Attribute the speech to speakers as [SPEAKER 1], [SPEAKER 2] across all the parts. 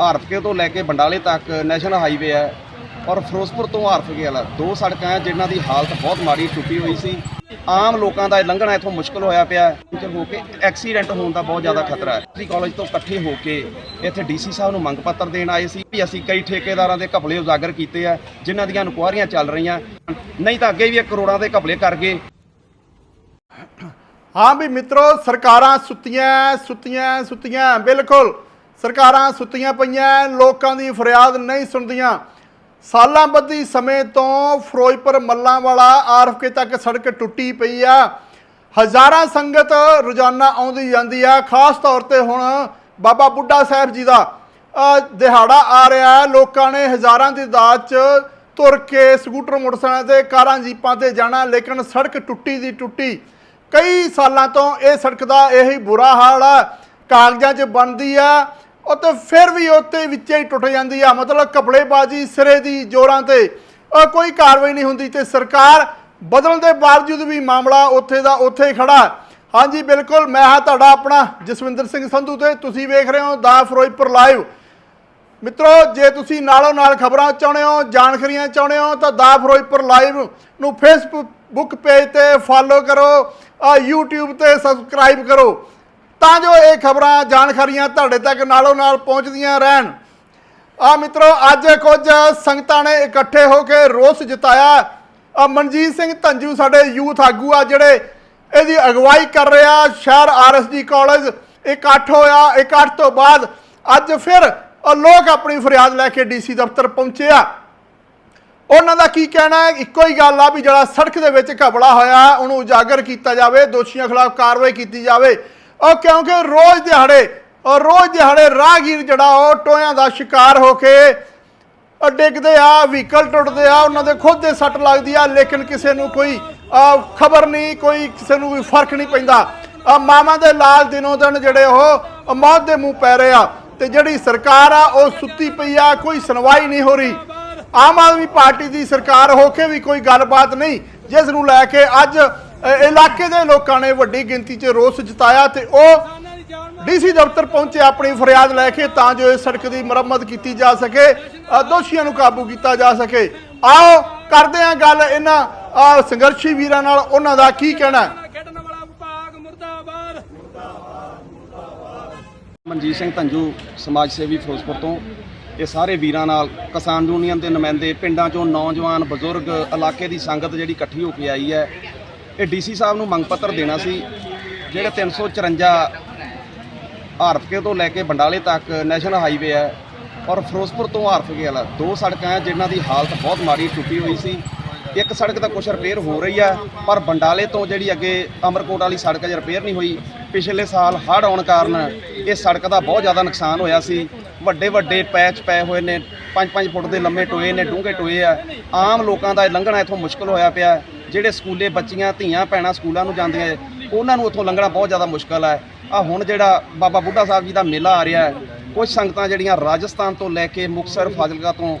[SPEAKER 1] ਹਾਰਫਕੇ ਤੋਂ ਲੈ ਕੇ ਬੰਡਾਲੇ ਤੱਕ ਨੈਸ਼ਨਲ ਹਾਈਵੇ ਹੈ ਔਰ ਫਿਰੋਜ਼ਪੁਰ ਤੋਂ ਹਾਰਫਕੇ ਵਾਲਾ ਦੋ ਸੜਕਾਂ ਹੈ ਜਿਨ੍ਹਾਂ ਦੀ ਹਾਲਤ ਬਹੁਤ ਮਾੜੀ ਟੁੱਟੀ ਹੋਈ ਸੀ। ਆਮ ਲੋਕਾਂ ਦਾ ਇਹ ਲੰਘਣਾ ਇੱਥੋਂ ਮੁਸ਼ਕਲ ਹੋਇਆ ਪਿਆ ਹੈ। ਹੋ ਕੇ ਐਕਸੀਡੈਂਟ ਹੋਣ ਦਾ ਬਹੁਤ ਜ਼ਿਆਦਾ ਖਤਰਾ ਹੈ। ਅਸੀਂ ਕਾਲਜ ਤੋਂ ਇਕੱਠੇ ਹੋ ਕੇ ਇੱਥੇ ਡੀਸੀ ਸਾਹਿਬ ਨੂੰ ਮੰਗ ਪੱਤਰ ਦੇਣ ਆਏ ਸੀ ਵੀ ਅਸੀਂ ਕਈ ਠੇਕੇਦਾਰਾਂ ਦੇ ਘਪਲੇ ਉਜਾਗਰ ਕੀਤੇ ਆ, ਜਿਨ੍ਹਾਂ ਦੀਆਂ ਇਨਕੁਆਰੀਆਂ ਚੱਲ ਰਹੀਆਂ। ਨਹੀਂ ਤਾਂ ਅੱਗੇ ਵੀ ਇਹ ਕਰੋੜਾਂ ਦੇ ਘਪਲੇ ਕਰ ਗਏ।
[SPEAKER 2] ਹਾਂ ਵੀ ਮਿੱਤਰੋ, ਸਰਕਾਰਾਂ ਸੁੱਤੀਆਂ ਸੁੱਤੀਆਂ ਸੁੱਤੀਆਂ, ਬਿਲਕੁਲ। ਸਰਕਾਰਾਂ ਸੁੱਤੀਆਂ ਪਈਆਂ ਲੋਕਾਂ ਦੀ ਫਰਿਆਦ ਨਹੀਂ ਸੁਣਦੀਆਂ। ਸਾਲਾਂ ਬੱਧੀ ਸਮੇਂ ਤੋਂ ਫਿਰੋਜ਼ਪੁਰ ਮੱਲਾਂ ਵਾਲਾ ਆਰਫਕੇ ਤੱਕ ਸੜਕ ਟੁੱਟੀ ਪਈ ਆ। ਹਜ਼ਾਰਾਂ ਸੰਗਤ ਰੋਜ਼ਾਨਾ ਆਉਂਦੀ ਜਾਂਦੀ ਆ, ਖਾਸ ਤੌਰ ਤੇ ਹੁਣ ਬਾਬਾ ਬੁੱਢਾ ਸਾਹਿਬ ਜੀ ਦਾ। ਦਿਹਾੜਾ ਆ ਰਿਹਾ ਹੈ ਲੋਕਾਂ ਨੇ ਹਜ਼ਾਰਾਂ ਦੀ ਦਾਤ ਚ ਤੁਰ ਕੇ ਸਕੂਟਰ, ਮੋਟਰਸਾਈਕਲ ਤੇ ਕਾਰਾਂ, ਜੀਪਾਂ ਤੇ ਜਾਣਾ, ਲੇਕਿਨ ਸੜਕ ਟੁੱਟੀ ਦੀ ਟੁੱਟੀ। ਕਈ ਸਾਲਾਂ ਤੋਂ ਇਹ ਸੜਕ ਦਾ ਇਹੀ ਬੁਰਾ ਹਾਲ ਆ। ਕਾਗਜ਼ਾਂ 'ਚ ਬਣਦੀ ਆ ਉਹ ਤੇ ਫਿਰ ਵੀ ਉੱਤੇ ਵਿੱਚੇ ਹੀ ਟੁੱਟ ਜਾਂਦੀ ਆ। ਮਤਲਬ ਕਪੜੇਬਾਜੀ ਸਿਰੇ ਦੀ ਜ਼ੋਰਾਂ ਤੇ। ਕੋਈ ਕਾਰਵਾਈ ਨਹੀਂ ਹੁੰਦੀ ਤੇ ਸਰਕਾਰ ਬਦਲਣ ਦੇ ਬਾਵਜੂਦ ਵੀ ਮਾਮਲਾ ਉੱਥੇ ਦਾ ਉੱਥੇ ਹੀ ਖੜਾ। ਹਾਂਜੀ, ਬਿਲਕੁਲ। ਮੈਂ ਹਾਂ ਤੁਹਾਡਾ ਆਪਣਾ ਜਸਵਿੰਦਰ ਸਿੰਘ ਸੰਧੂ ਤੇ। ਤੁਸੀਂ ਵੇਖ ਰਹੇ ਹੋ ਦਾ ਫਿਰੋਜ਼ਪੁਰ ਲਾਈਵ। ਮਿੱਤਰੋ, ਜੇ ਤੁਸੀਂ ਨਾਲੋਂ ਨਾਲ ਖਬਰਾਂ ਚਾਹੁੰਦੇ ਹੋ, ਜਾਣਕਾਰੀਆਂ ਚਾਹੁੰਦੇ ਹੋ, ਤਾਂ ਦਾ ਫਿਰੋਜ਼ਪੁਰ ਲਾਈਵ ਨੂੰ ਫੇਸਬੁੱਕ ਪੇਜ ਤੇ ਫਾਲੋ ਕਰੋ। ਆ YouTube ਤੇ ਸਬਸਕ੍ਰਾਈਬ ਕਰੋ। ਤਾਂ ਜੋ ਇਹ ਖਬਰਾਂ ਜਾਣਕਾਰੀਆਂ ਤੁਹਾਡੇ ਤੱਕ ਨਾਲੋਂ ਨਾਲ ਪਹੁੰਚਦੀਆਂ ਰਹਿਣ। ਆ ਮਿੱਤਰੋ, ਅੱਜ ਕੁਝ ਸੰਗਤਾਂ ਨੇ ਇਕੱਠੇ ਹੋ ਕੇ ਰੋਸ ਜਤਾਇਆ। ਆ ਮਨਜੀਤ ਸਿੰਘ ਧੰਜੂ ਸਾਡੇ ਯੂਥ ਆਗੂ ਆ, ਜਿਹੜੇ ਇਹਦੀ ਅਗਵਾਈ ਕਰ ਰਿਹਾ ਸ਼ਹਿਰ ਆਰਐਸਡੀ ਕਾਲਜ। ਇਕੱਠ ਹੋਇਆ ਇਕੱਠ ਤੋਂ ਬਾਅਦ ਅੱਜ ਫਿਰ ਲੋਕ ਆਪਣੀ ਫਰਿਆਦ ਲੈ ਕੇ ਡੀਸੀ ਦਫ਼ਤਰ ਪਹੁੰਚੇ ਆ। ਉਹਨਾਂ ਦਾ ਕੀ ਕਹਿਣਾ ਹੈ? ਇੱਕੋ ਹੀ ਗੱਲ ਆ ਵੀ ਜਿਹੜਾ ਸੜਕ ਦੇ ਵਿੱਚ ਘਪਲਾ ਹੋਇਆ, ਉਹਨੂੰ ਉਜਾਗਰ ਕੀਤਾ ਜਾਵੇ, ਦੋਸ਼ੀਆਂ ਖਿਲਾਫ ਕਾਰਵਾਈ ਕੀਤੀ ਜਾਵੇ। ਉਹ ਕਿਉਂਕਿ ਰੋਜ਼ ਦਿਹਾੜੇ ਔਰ ਰੋਜ਼ ਦਿਹਾੜੇ ਰਾਹਗੀਰ ਜਿਹੜਾ ਉਹ ਟੋਇਆਂ ਦਾ ਸ਼ਿਕਾਰ ਹੋ ਕੇ ਡਿੱਗਦੇ ਆ, ਵਹੀਕਲ ਟੁੱਟਦੇ ਆ, ਉਹਨਾਂ ਦੇ ਖੁਦ ਦੇ ਸੱਟ ਲੱਗਦੀ ਆ, ਲੇਕਿਨ ਕਿਸੇ ਨੂੰ ਕੋਈ ਖਬਰ ਨਹੀਂ, ਕੋਈ ਕਿਸੇ ਨੂੰ ਕੋਈ ਫ਼ਰਕ ਨਹੀਂ ਪੈਂਦਾ। ਆ ਮਾਵਾਂ ਦੇ ਲਾਲ ਦਿਨੋਂ ਦਿਨ ਜਿਹੜੇ ਉਹ ਮੌਤ ਦੇ ਮੂੰਹ ਪੈ ਰਹੇ ਆ। ਤੇ ਜਿਹੜੀ ਸਰਕਾਰ ਆ, ਉਹ ਸੁੱਤੀ ਪਈ ਆ, ਕੋਈ ਸੁਣਵਾਈ ਨਹੀਂ ਹੋ ਰਹੀ। ਆਮ ਆਦਮੀ ਪਾਰਟੀ ਦੀ ਸਰਕਾਰ ਹੋ ਕੇ ਵੀ ਕੋਈ ਗੱਲਬਾਤ ਨਹੀਂ, ਜਿਸ ਨੂੰ ਲੈ ਕੇ ਅੱਜ ਅ, ਇਲਾਕੇ ਦੇ ਲੋਕਾਂ ਨੇ ਵੱਡੀ ਗਿਣਤੀ 'ਚ ਰੋਸ ਜਤਾਇਆ ਤੇ ਉਹ ਡੀਸੀ ਦਫ਼ਤਰ ਪਹੁੰਚੇ ਆਪਣੀ ਫਰਿਆਦ ਲੈ ਕੇ ਤਾਂ ਜੋ ਇਸ ਸੜਕ ਦੀ ਮੁਰੰਮਤ ਕੀਤੀ ਜਾ ਸਕੇ ਅ, ਦੋਸ਼ੀਆਂ ਨੂੰ ਕਾਬੂ ਕੀਤਾ ਜਾ ਸਕੇ। ਆਓ ਕਰਦੇ ਹਾਂ ਗੱਲ ਇਹਨਾਂ ਅ, ਸੰਘਰਸ਼ੀ ਵੀਰਾਂ ਨਾਲ। ਉਹਨਾਂ ਦਾ ਕੀ ਕਹਿਣਾ ਹੈ?
[SPEAKER 3] ਖੇਡਣ ਵਾਲਾ ਵਿਭਾਗ ਮੁਰਦਾਬਾਦ।
[SPEAKER 1] ਮਨਜੀਤ ਸਿੰਘ ਧੰਜੂ ਸਮਾਜ ਸੇਵੀ ਫਿਰੋਜ਼ਪੁਰ ਤੋਂ। ਇਹ ਸਾਰੇ ਵੀਰਾਂ ਨਾਲ ਕਿਸਾਨ ਯੂਨੀਅਨ ਦੇ ਨੁਮਾਇੰਦੇ ਪਿੰਡਾਂ ਚੋਂ ਨੌਜਵਾਨ ਬਜ਼ੁਰਗ ਇਲਾਕੇ ਦੀ ਸੰਗਤ ਜਿਹੜੀ ਇਕੱਠੀ ਹੋ ਕੇ ਆਈ ਹੈ ਇਹ ਡੀਸੀ ਸਾਹਿਬ ਨੂੰ ਮੰਗ ਪੱਤਰ ਦੇਣਾ ਸੀ, ਜਿਹੜੇ 354 ਹਾਰਫਕੇ ਤੋਂ ਲੈ ਕੇ ਬੰਡਾਲੇ ਤੱਕ ਨੈਸ਼ਨਲ ਹਾਈਵੇ ਹੈ ਔਰ ਫਿਰੋਜ਼ਪੁਰ ਤੋਂ ਹਾਰਫਕੇ ਵਾਲਾ ਦੋ ਸੜਕਾਂ ਹੈ ਜਿਨ੍ਹਾਂ ਦੀ ਹਾਲਤ ਬਹੁਤ ਮਾੜੀ ਟੁੱਟੀ ਹੋਈ ਸੀ। ਇੱਕ ਸੜਕ ਤਾਂ ਕੁਛ ਰਿਪੇਅਰ ਹੋ ਰਹੀ ਹੈ, ਪਰ ਬੰਡਾਲੇ ਤੋਂ ਜਿਹੜੀ ਅੱਗੇ ਅਮਰਕੋਟ ਵਾਲੀ ਸੜਕ ਅਜੇ ਰਿਪੇਅਰ ਨਹੀਂ ਹੋਈ। ਪਿਛਲੇ ਸਾਲ ਹੜ੍ਹ ਆਉਣ ਕਾਰਨ ਇਹ ਸੜਕ ਦਾ ਬਹੁਤ ਜ਼ਿਆਦਾ ਨੁਕਸਾਨ ਹੋਇਆ ਸੀ। ਵੱਡੇ ਵੱਡੇ ਪੈਚ ਪਏ ਹੋਏ ਨੇ 5-5 ਫੁੱਟ ਦੇ ਲੰਮੇ ਟੋਏ ਨੇ, ਡੂੰਘੇ ਟੋਏ ਆ। ਆਮ ਲੋਕਾਂ ਦਾ ਇਹ ਲੰਘਣਾ ਇੱਥੋਂ ਮੁਸ਼ਕਲ ਹੋਇਆ ਪਿਆ। ਜਿਹੜੇ ਸਕੂਲੇ ਬੱਚੀਆਂ ਧੀਆਂ ਭੈਣਾਂ ਸਕੂਲਾਂ ਨੂੰ ਜਾਂਦੀਆਂ ਉਹਨਾਂ ਨੂੰ ਉੱਥੋਂ ਲੰਘਣਾ ਬਹੁਤ ਜ਼ਿਆਦਾ ਮੁਸ਼ਕਲ ਹੈ ਆ ਹੁਣ ਜਿਹੜਾ ਬਾਬਾ ਬੁੱਢਾ ਸਾਹਿਬ ਜੀ ਦਾ ਮੇਲਾ ਆ ਰਿਹਾ ਹੈ ਕੁਝ ਸੰਗਤਾਂ ਜਿਹੜੀਆਂ ਰਾਜਸਥਾਨ ਤੋਂ ਲੈ ਕੇ ਮੁਕਤਸਰ ਫਾਜ਼ਿਲਕਾ ਤੋਂ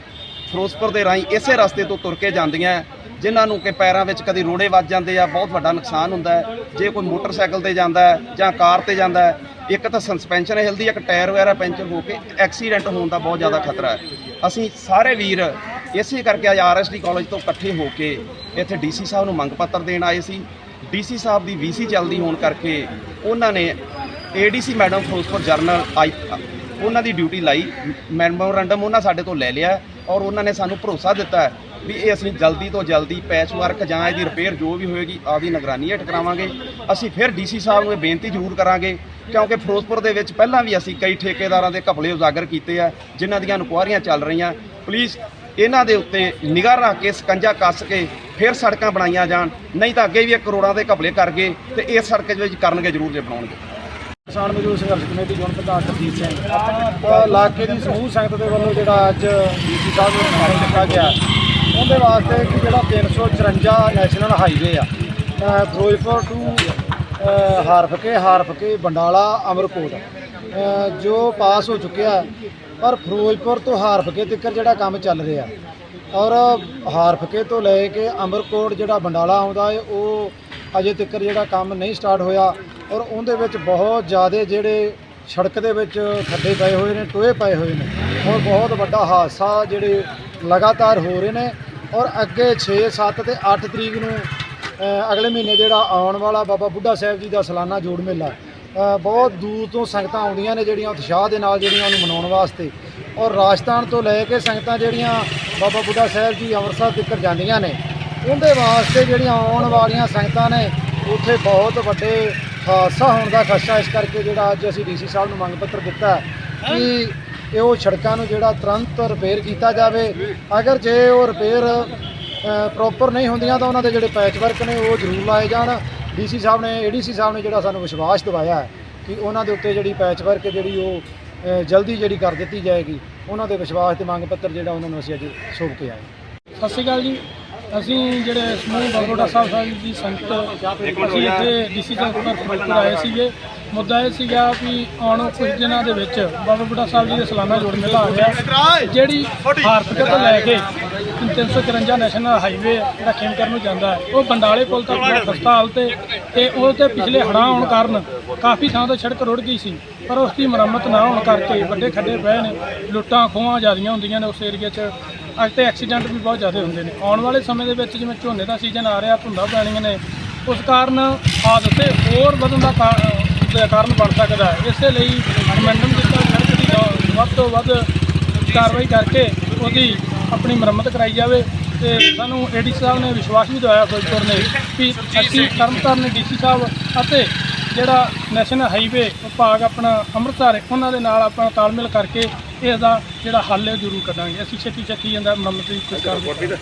[SPEAKER 1] ਫਿਰੋਜ਼ਪੁਰ ਦੇ ਰਾਹੀਂ ਇਸੇ ਰਸਤੇ ਤੋਂ ਤੁਰ ਕੇ ਜਾਂਦੀਆਂ ਹੈ, ਜਿਨ੍ਹਾਂ ਨੂੰ ਕਿ ਪੈਰਾਂ ਵਿੱਚ ਕਦੀ ਰੋੜੇ ਵੱਜ ਜਾਂਦੇ ਆ ਬਹੁਤ ਵੱਡਾ ਨੁਕਸਾਨ ਹੁੰਦਾ ਜੇ ਕੋਈ ਮੋਟਰਸਾਈਕਲ ਤੇ ਜਾਂਦਾ ਜਾਂ ਕਾਰ ਤੇ ਜਾਂਦਾ ਇੱਕ ਤਾਂ ਸਸਪੈਂਸ਼ਨ ਹਿਲਦੀ ਇੱਕ ਟਾਇਰ ਵਗੈਰਾ ਪੈਂਚਰ ਹੋ ਕੇ ਐਕਸੀਡੈਂਟ ਹੋਣ ਦਾ ਬਹੁਤ ਜ਼ਿਆਦਾ ਖਤਰਾ ਹੈ ਅਸੀਂ ਸਾਰੇ ਵੀਰ ਇਸੇ ਕਰਕੇ ਅੱਜ ਆਰਐਸਡੀ ਕਾਲਜ ਤੋਂ ਇਕੱਠੇ ਹੋ ਕੇ ਇੱਥੇ ਡੀਸੀ ਸਾਹਿਬ ਨੂੰ ਮੰਗ ਪੱਤਰ ਦੇਣ ਆਏ ਸੀ। ਡੀਸੀ ਸਾਹਿਬ ਦੀ ਵੀਸੀ ਚੱਲਦੀ ਹੋਣ ਕਰਕੇ ਉਹਨਾਂ ਨੇ ਏਡੀਸੀ ਮੈਡਮ ਫਿਰੋਜ਼ਪੁਰ ਜਰਨਲ ਆਈ, ਉਹਨਾਂ ਦੀ ਡਿਊਟੀ ਲਾਈ। ਮੈਮੋਰੰਡਮ ਉਹਨਾਂ ਸਾਡੇ ਤੋਂ ਲੈ ਲਿਆ ਔਰ ਉਹਨਾਂ ਨੇ ਸਾਨੂੰ ਭਰੋਸਾ ਦਿੱਤਾ ਵੀ ਇਹ ਅਸੀਂ ਜਲਦੀ ਤੋਂ ਜਲਦੀ ਪੈਚ ਵਰਕ ਜਾਂ ਇਹਦੀ ਰਿਪੇਅਰ ਜੋ ਵੀ ਹੋਏਗੀ, ਆਪਦੀ ਨਿਗਰਾਨੀ ਹੇਠ ਕਰਾਵਾਂਗੇ। ਅਸੀਂ ਫਿਰ ਡੀਸੀ ਸਾਹਿਬ ਨੂੰ ਇਹ ਬੇਨਤੀ ਜ਼ਰੂਰ ਕਰਾਂਗੇ ਕਿਉਂਕਿ ਫਿਰੋਜ਼ਪੁਰ ਦੇ ਵਿੱਚ ਪਹਿਲਾਂ ਵੀ ਅਸੀਂ ਕਈ ਠੇਕੇਦਾਰਾਂ ਦੇ ਘਪਲੇ ਉਜਾਗਰ ਕੀਤੇ ਆ, ਜਿਨ੍ਹਾਂ ਦੀਆਂ ਇਨਕੁਆਰੀਆਂ ਚੱਲ ਰਹੀਆਂ। ਪਲੀਜ਼ ਇਹਨਾਂ ਦੇ ਉੱਤੇ ਨਿਗਾਹ ਰੱਖ ਕੇ ਸਕੰਜਾ ਕੱਸ ਕੇ ਫਿਰ ਸੜਕਾਂ ਬਣਾਈਆਂ ਜਾਣ ਨਹੀਂ ਤਾਂ ਅੱਗੇ ਵੀ ਇਹ ਕਰੋੜਾਂ ਦੇ ਘਪਲੇ ਕਰ ਗਏ ਤੇ ਇਸ ਸੜਕ ਦੇ ਵਿੱਚ ਕਰਨਗੇ ਜ਼ਰੂਰ ਜੇ ਬਣਾਉਣਗੇ।
[SPEAKER 4] ਕਿਸਾਨ ਮਜ਼ਦੂਰ ਸੰਘਰਸ਼ ਕਮੇਟੀ ਜੋਨ ਪ੍ਰਧਾਨ ਕਰਜੀਤ ਸਿੰਘ। ਇਲਾਕੇ ਦੀ ਸਮੂਹ ਸੰਗਤ ਦੇ ਵੱਲੋਂ ਜਿਹੜਾ ਅੱਜ ਡੀਸੀ ਸਾਹਿਬ ਨੂੰ ਸਮਾਰਕ ਦਿੱਤਾ ਗਿਆ ਉਹਦੇ ਵਾਸਤੇ ਕਿ ਜਿਹੜਾ 354 ਨੈਸ਼ਨਲ ਹਾਈਵੇ ਆ। ਫਿਰੋਜ਼ਪੁਰ ਟੂ ਹਾਰਫਕੇ ਹਾਰਫਕੇ ਬੰਡਾਲਾ ਅਮਰਕੋਟ। ਜੋ ਪਾਸ ਹੋ ਚੁੱਕਿਆ, ਪਰ ਫਿਰੋਜ਼ਪੁਰ ਤੋਂ ਹਾਰਫਕੇ ਤੱਕ ਜਿਹੜਾ ਕੰਮ ਚੱਲ ਰਿਹਾ। ਔਰ ਹਾਰਫਕੇ ਤੋਂ ਲੈ ਕੇ ਅਮਰਕੋਟ ਜਿਹੜਾ ਬੰਡਾਲਾ ਆਉਂਦਾ ਹੈ ਉਹ ਅਜੇ ਤੱਕ ਜਿਹੜਾ ਕੰਮ ਨਹੀਂ ਸਟਾਰਟ ਹੋਇਆ। ਔਰ ਉਹਦੇ ਵਿੱਚ ਬਹੁਤ ਜ਼ਿਆਦਾ ਜਿਹੜੇ ਸੜਕ ਦੇ ਵਿੱਚ ਖੱਡੇ ਪਏ ਹੋਏ ਨੇ, ਟੋਏ ਪਏ ਹੋਏ ਨੇ, ਔਰ ਬਹੁਤ ਵੱਡਾ ਹਾਦਸਾ ਜਿਹੜੇ ਲਗਾਤਾਰ ਹੋ ਰਹੇ ਨੇ। ਔਰ ਅੱਗੇ 6 7 ਤੇ 8 ਤਰੀਕ ਨੂੰ ਅਗਲੇ ਮਹੀਨੇ ਜਿਹੜਾ ਆਉਣ ਵਾਲਾ ਬਾਬਾ ਬੁੱਢਾ ਸਾਹਿਬ ਜੀ ਦਾ ਸਾਲਾਨਾ ਜੋੜ ਮੇਲਾ ਬਹੁਤ ਦੂਰ ਤੋਂ ਸੰਗਤਾਂ ਆਉਂਦੀਆਂ ਨੇ ਜਿਹੜੀਆਂ ਉਤਸ਼ਾਹ ਦੇ ਨਾਲ ਜਿਹੜੀਆਂ ਉਹਨੂੰ ਮਨਾਉਣ ਵਾਸਤੇ। ਔਰ ਰਾਜਸਥਾਨ ਤੋਂ ਲੈ ਕੇ ਸੰਗਤਾਂ ਜਿਹੜੀਆਂ ਬਾਬਾ ਬੁੱਢਾ ਸਾਹਿਬ ਜੀ ਅੰਮ੍ਰਿਤਸਰ ਤੱਕ ਜਾਂਦੀਆਂ ਨੇ, ਉਹਦੇ ਵਾਸਤੇ ਜਿਹੜੀਆਂ ਆਉਣ ਵਾਲੀਆਂ ਸੰਗਤਾਂ ਨੇ, ਉੱਥੇ ਬਹੁਤ ਵੱਡੇ ਹਾਦਸਾ ਹੋਣ ਦਾ ਖਦਸ਼ਾ ਇਸ ਕਰਕੇ ਜਿਹੜਾ ਅੱਜ ਅਸੀਂ ਡੀਸੀ ਸਾਹਿਬ ਨੂੰ ਮੰਗ ਪੱਤਰ ਦਿੱਤਾ ਕਿ ਇਹ ਉਹ ਸੜਕਾਂ ਨੂੰ ਜਿਹੜਾ ਤੁਰੰਤ ਰਿਪੇਅਰ ਕੀਤਾ ਜਾਵੇ। ਅਗਰ ਜੇ ਉਹ ਰਿਪੇਅਰ ਪ੍ਰੋਪਰ ਨਹੀਂ ਹੁੰਦੀਆਂ ਤਾਂ ਉਹਨਾਂ ਦੇ ਜਿਹੜੇ ਪੈਚ ਵਰਕ ਨੇ ਉਹ ਜ਼ਰੂਰ ਲਾਏ ਜਾਣ। ਡੀਸੀ ਸਾਹਿਬ ਨੇ ਏਡੀਸੀ ਸਾਹਿਬ ਨੇ ਜਿਹੜਾ ਸਾਨੂੰ ਵਿਸ਼ਵਾਸ ਦਿਵਾਇਆ ਹੈ ਕਿ ਉਹਨਾਂ ਦੇ ਉੱਤੇ ਜਿਹੜੀ ਪੈਚ ਵਰਕ ਜਿਹੜੀ ਉਹ ਜਲਦੀ ਜਿਹੜੀ ਕਰ ਦਿੱਤੀ ਜਾਏਗੀ ਉਹਨਾਂ ਦੇ ਵਿਸ਼ਵਾਸ ਤੇ ਮੰਗ ਪੱਤਰ ਜਿਹੜਾ ਉਹਨਾਂ ਨੂੰ ਅਸੀਂ ਅੱਜ ਸੌਂਪ ਕੇ ਆਏ
[SPEAKER 3] ਸਤਿ ਸ਼੍ਰੀ ਅਕਾਲ ਜੀ। ਅਸੀਂ ਜਿਹੜੇ ਸਮੂਹ ਬਰਗੋੜਾ ਸਾਹਿਬ ਸਾਹਿਬ ਦੀ ਸੰਗਤ ਅਸੀਂ ਇੱਥੇ ਡੀਸੀ ਸਾਹਿਬ ਕੋਲ ਫਿਰੋਜ਼ਪੁਰ ਆਏ ਸੀਗੇ। ਮੁੱਦਾ ਇਹ ਸੀਗਾ ਵੀ ਆਉਣ ਕੁਝ ਦਿਨਾਂ ਦੇ ਵਿੱਚ ਬਾਬਾ ਬੁੱਢਾ ਸਾਹਿਬ ਜੀ ਦੇ ਸਾਲਾਨਾ ਜੋੜ ਮੇਲਾ ਆ ਰਿਹਾ ਜਿਹੜੀ ਹਾਰਤਕ ਤੋਂ ਲੈ ਕੇ 354 ਨੈਸ਼ਨਲ ਹਾਈਵੇ ਜਿਹੜਾ ਖੇਮਕਰ ਨੂੰ ਜਾਂਦਾ ਹੈ, ਉਹ ਬੰਡਾਲੇ ਪੁਲ ਤੱਕ ਬਹੁਤ ਖਸਤਾ ਹਾਲਤ ਤੇ ਤੇ ਉਹ ਤੇ ਪਿਛਲੇ ਹੜ੍ਹਾਂ ਆਉਣ ਕਾਰਨ ਕਾਫੀ ਥਾਂ ਤੋਂ ਸੜਕ ਰੁੜ ਗਈ ਸੀ, ਪਰ ਉਸ ਦੀ ਮੁਰੰਮਤ ਨਾ ਹੋਣ ਕਰਕੇ ਵੱਡੇ ਖੱਡੇ ਪਏ ਨੇ, ਲੁੱਟਾਂ ਖੋਹਾਂ ਜ਼ਿਆਦੀਆਂ ਹੁੰਦੀਆਂ ਨੇ ਉਸ ਏਰੀਆ 'ਚ, ਅੱਜ ਤੇ ਐਕਸੀਡੈਂਟ ਵੀ ਬਹੁਤ ਜ਼ਿਆਦਾ ਹੁੰਦੇ ਨੇ। ਆਉਣ ਵਾਲੇ ਸਮੇਂ ਦੇ ਵਿੱਚ ਜਿਵੇਂ ਝੋਨੇ ਦਾ ਸੀਜ਼ਨ ਆ ਰਿਹਾ, ਧੁੰਦਾਂ ਪੈਣੀਆਂ ਨੇ, ਉਸ ਕਾਰਨ ਹਾਦਸੇ ਹੋਰ ਵਧਣ ਦਾ ਕਾ- ਕਾਰਨ ਬਣ ਸਕਦਾ ਹੈ। ਇਸੇ ਲਈ ਰਿਕਮੈਂਡਮ ਕੀਤਾ ਸੜਕ ਦੀ ਵੱਧ ਤੋਂ ਵੱਧ ਕਾਰਵਾਈ ਕਰਕੇ ਉਹਦੀ ਆਪਣੀ ਮੁਰੰਮਤ ਕਰਾਈ ਜਾਵੇ ਤੇ ਸਾਨੂੰ ਏਡੀ ਸਾਹਿਬ ਨੇ ਵਿਸ਼ਵਾਸ ਵੀ ਦਿਵਾਇਆ ਫਿਰੋਜ਼ਪੁਰ ਨੇ ਵੀ ਅਸੀਂ ਤਰਨਤਾਰਨ ਡੀਸੀ ਸਾਹਿਬ ਅਤੇ ਜਿਹੜਾ ਨੈਸ਼ਨਲ ਹਾਈਵੇ ਵਿਭਾਗ ਆਪਣਾ ਅੰਮ੍ਰਿਤਸਰ ਹੈ, ਉਹਨਾਂ ਦੇ ਨਾਲ ਆਪਣਾ ਤਾਲਮੇਲ ਕਰਕੇ ਇਸ ਦਾ ਜਿਹੜਾ ਹੱਲ ਹੈ ਜ਼ਰੂਰ ਕੱਢਾਂਗੇ। ਅਸੀਂ ਛੇਤੀ ਛੇਤੀ ਇਹਦਾ ਮੁਰੰਮਤ ਦੀ ਕੋਸ਼ਿਸ਼ ਕਰਾਂਗੇ।